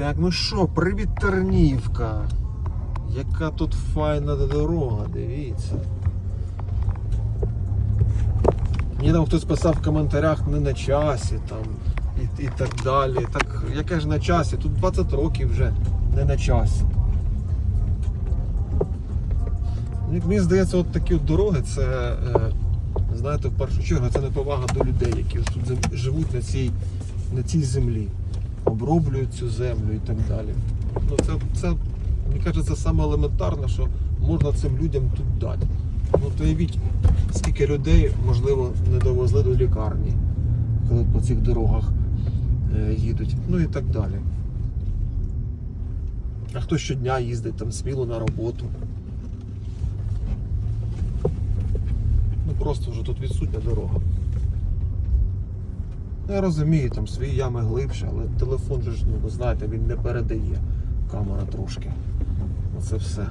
Так, ну що, привіт Тернівка. Яка тут файна дорога, дивіться. Мені там хтось писав в коментарях не на часі там і, і так далі. Так яке ж на часі? Тут 20 років вже не на часі. Як мені здається, от такі от дороги це, е, знаєте, в першу чергу це неповага до людей, які тут живуть на цій, на цій землі, оброблюють цю землю і так далі. Ну, це, це, мені кажеться, це саме елементарне, що можна цим людям тут дати. Ну, то уявіть, скільки людей, можливо, не довезли до лікарні, коли по цих дорогах е, їдуть, ну і так далі. А хто щодня їздить там сміло на роботу. Ну просто вже тут відсутня дорога. Я розумію, там свої ями глибше, але телефон же ж, ну ви знаєте, він не передає камера трошки. Оце все.